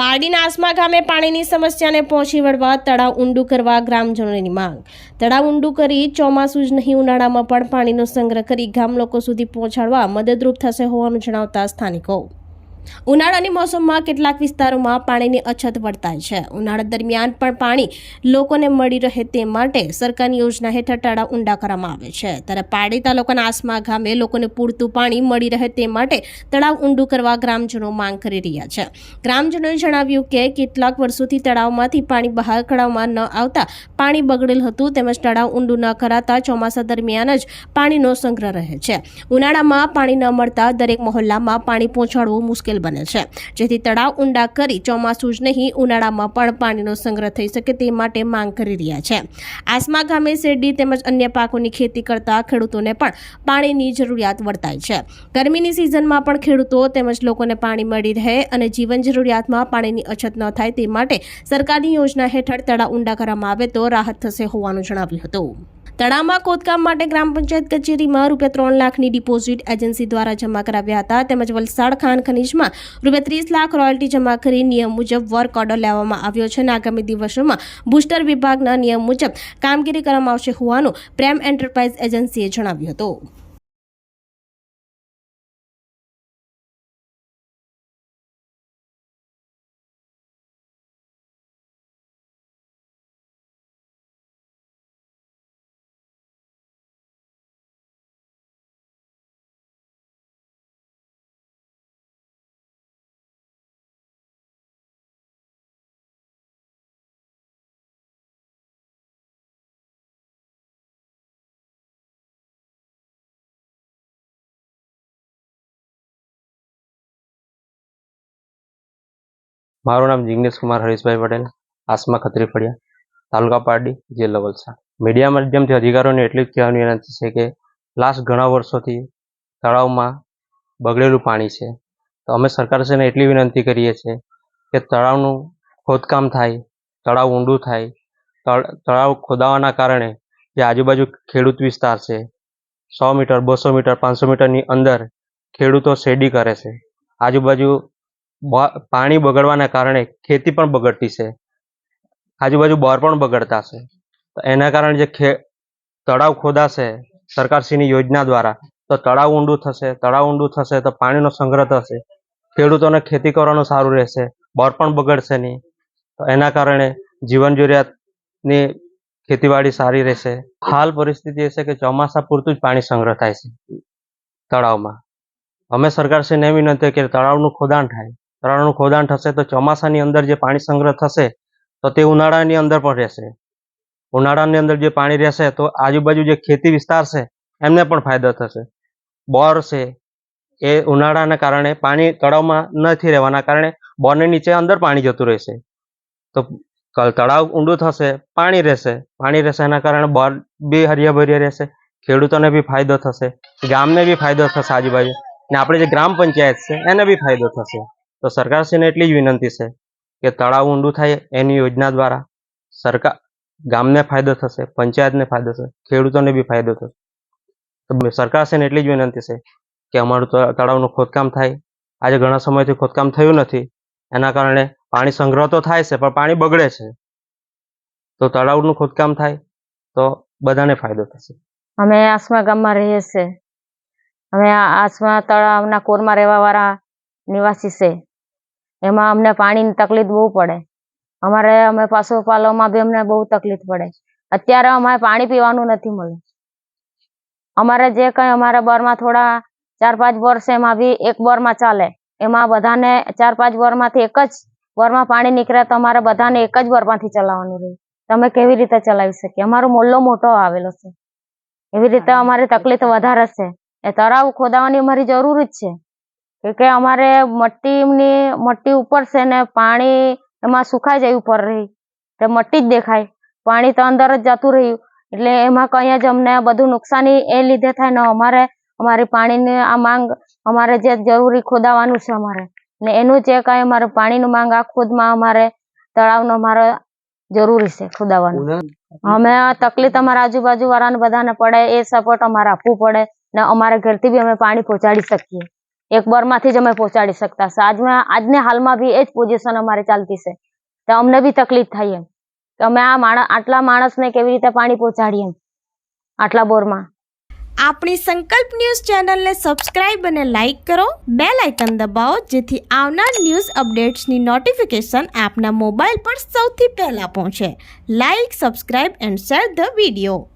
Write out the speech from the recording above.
પારડીના આસમા ગામે પાણીની સમસ્યાને પહોંચી વળવા તળાવ ઊંડું કરવા ગ્રામજનોની માંગ. તળાવ ઊંડું કરી ચોમાસું જ નહીં, ઉનાળામાં પણ પાણીનો સંગ્રહ કરી ગામ લોકો સુધી પહોંચાડવા મદદરૂપ થશે હોવાનું જણાવતા સ્થાનિકો. ઉનાળાની મોસમમાં કેટલાક વિસ્તારોમાં પાણીની અછત વર્તાય છે. ઉનાળા દરમિયાન પણ પાણી લોકોને મળી રહે તે માટે સરકારની યોજના હેઠળ તળાવ ઊંડા કરવામાં આવે છે. ત્યારે પારડી તાલુકાના આસમા ગામે લોકોને પૂરતું પાણી મળી રહે તે માટે તળાવ ઊંડું કરવા ગ્રામજનો માંગ કરી રહ્યા છે. ગ્રામજનોએ જણાવ્યું કે કેટલાક વર્ષોથી તળાવમાંથી પાણી બહાર કાઢવામાં ન આવતા પાણી બગડેલ હતું તેમજ તળાવ ઊંડું ન કરાતા ચોમાસા દરમિયાન જ પાણીનો સંગ્રહ રહે છે. ઉનાળામાં પાણી ન મળતા દરેક મહોલ્લામાં પાણી પહોંચાડવું મુશ્કેલ બને છે. જેથી તળાવ ઊંડા કરી ચોમાસું જ નહીં, ઉનાળામાં પણ પાણીનો સંગ્રહ થઈ શકે તે માટે માંગ કરી રહ્યા છે. આસમા ગામે શેરડી તેમજ અન્ય પાકોની ખેતી કરતા ખેડૂતોને પણ પાણીની જરૂરિયાત વર્તાય છે. ગરમીની સિઝનમાં પણ ખેડૂતો તેમજ લોકોને પાણી મળી રહે અને જીવન જરૂરિયાતમાં પાણીની અછત ન થાય તે માટે સરકારની યોજના હેઠળ તળાવ ઊંડા કરવામાં આવે તો રાહત થશે હોવાનું જણાવ્યું હતું. તળાવમાં ખોદકામ માટે ગ્રામ પંચાયત કચેરીમાં રૂપિયા ત્રણ લાખની ડિપોઝિટ એજન્સી દ્વારા જમા કરાવ્યા હતા. તેમજ વલસાડ ખાન ખનીજમાં રૂપિયા ત્રીસ લાખ રોયલ્ટી જમા કરી નિયમ મુજબ વર્ક ઓર્ડર લેવામાં આવ્યો છે અને આગામી દિવસોમાં બુસ્ટર વિભાગના નિયમ મુજબ કામગીરી કરવામાં આવશે હોવાનું પ્રેમ એન્ટરપ્રાઇઝ એજન્સીએ જણાવ્યું હતું. મારું નામ જિગ્નેશ કુમાર હરીશભાઈ પટેલ, આસમા ખત્રી ફળિયા, તાલુકા પારડી, જિલ્લો વલસાડ. મીડિયા માધ્યમથી અધિકારીઓને એટલી જ કહેવાની વિનંતી છે કે લાસ્ટ ઘણા વર્ષોથી તળાવમાં બગડેલું પાણી છે. તો અમે સરકારશ્રીને એટલી વિનંતી કરીએ છીએ કે તળાવનું ખોદકામ થાય, તળાવ ઊંડું થાય. તળ, તળાવ ખોદાવાના કારણે જે આજુબાજુ ખેડૂત વિસ્તાર છે, સો મીટર, બસો મીટર, પાંચસો મીટરની અંદર ખેડૂતો શેરડી કરે છે. આજુબાજુ પાણી બગડવાના કારણે ખેતી પણ બગડતી છે. આજુબાજુ બોર પણ બગડતા છે. તો એના કારણે જે ખે, તળાવ ખોદાશે સરકારશ્રીની યોજના દ્વારા, તો તળાવ ઊંડું થશે, તળાવ ઊંડું થશે તો પાણીનો સંગ્રહ થશે. ખેડૂતોને ખેતી કરવાનું સારું રહેશે, બોર પણ બગડશે નહીં. તો એના કારણે જીવન જરૂરિયાતની ખેતીવાડી સારી રહેશે. હાલ પરિસ્થિતિ એ છે કે ચોમાસા પૂરતું જ પાણી સંગ્રહ થાય છે તળાવમાં. અમે સરકારશ્રીને એમ વિનંતી કે તળાવનું ખોદાણ થાય. તળાવનું ખોદાણ થશે તો ચોમાસાની અંદર જે પાણી સંગ્રહ થશે, તો તે ઉનાળાની અંદર પણ રહેશે. ઉનાળાની અંદર જે પાણી રહેશે, તો આજુબાજુ જે ખેતી વિસ્તાર છે, એમને પણ ફાયદો થશે. બોર છે, એ ઉનાળાના કારણે પાણી તળાવમાં નથી રહેવાના કારણે બોરની નીચે અંદર પાણી જતું રહેશે. તો તળાવ ઊંડું થશે, પાણી રહેશે. પાણી રહેશે એના કારણે બોર બી હરિયાભર્યા રહેશે, ખેડૂતોને બી ફાયદો થશે, ગામને બી ફાયદો થશે આજુબાજુ. ને આપણે જે ગ્રામ પંચાયત છે, એને બી ફાયદો થશે. તો સરકારશ્રીને એટલી જ વિનંતી છે કે તળાવ ઊંડું થાય એની યોજના દ્વારા સરકાર ગામને ફાયદો થશે, પંચાયતને ફાયદો થશે, ખેડૂતોને બી ફાયદો થશે. તો સરકારશ્રીને એટલી જ વિનંતી છે કે અમારું તળાવનું ખોદકામ થાય. આજે ઘણા સમયથી ખોદકામ થયું નથી. એના કારણે પાણી સંગ્રહ તો થાય છે, પણ પાણી બગડે છે. તો તળાવનું ખોદકામ થાય તો બધાને ફાયદો થશે. અમે આસમા ગામમાં રહીએ છીએ. અમે આસમા તળાવના કોરમાં રહેવાવાળા નિવાસી છે. એમાં અમને પાણીની તકલીફ બહુ પડે. અમારે અમે પશુપાલનમાં બી અમને બહુ તકલીફ પડે અત્યારે અમારે પાણી પીવાનું નથી મળે. અમારે જે કંઈ અમારે બોરમાં થોડા ચાર પાંચ બોર છે એમાં બી એક બોરમાં ચાલે. એમાં બધાને ચાર પાંચ બોરમાંથી એક જ બોરમાં પાણી નીકળે તો અમારે બધાને એક જ બોરમાંથી ચલાવવાનું રહે. તમે કેવી રીતે ચલાવી શકીએ? અમારો મોલ્લો મોટો આવેલો છે. એવી રીતે અમારી તકલીફ વધારે છે. એ તળાવ ખોદાવાની અમારી જરૂર જ છે. કે કે અમારે મટ્ટીની મટ્ટી ઉપર છે ને પાણી એમાં સુકાઈ જાય ઉપર રહી. તે મટ્ટી જ દેખાય. પાણી તો અંદર જ જતું રહ્યું. એટલે એમાં કંઈ જ અમને બધું નુકસાની એ લીધે થાય ને અમારે અમારી પાણીની આ માંગ અમારે જે જરૂરી ખોદાવાનું છે અમારે. ને એનું જે કાંઈ અમારે પાણીનું માંગ આ ખોદમાં અમારે તળાવનો અમારે જરૂરી છે ખોદાવાનું. અમે તકલીફ અમારા આજુબાજુ વાળાને બધાને પડે એ સપોર્ટ અમારે આપવું પડે ને અમારા ઘરથી બી અમે પાણી પહોંચાડી શકીએ. એક બોરમાંથી જ અમે પહોંચાડી શકતા. છે આજમાં આજને હાલમાં બી એ જ પોઝિશન અમારે ચાલતી છે. તો અમને બી તકલીફ થાય એમ. કે અમે આ માણસ આટલા માણસને કેવી રીતે પાણી પહોંચાડીએ આટલા બોરમાં. આપણી સંકલ્પ ન્યૂઝ ચેનલને સબસ્ક્રાઇબ અને લાઇક કરો. બે લાઇકન દબાવો, જેથી આવનાર ન્યૂઝ અપડેટ્સની નોટિફિકેશન આપના મોબાઈલ પર સૌથી પહેલાં પહોંચે. Like, subscribe and share the video.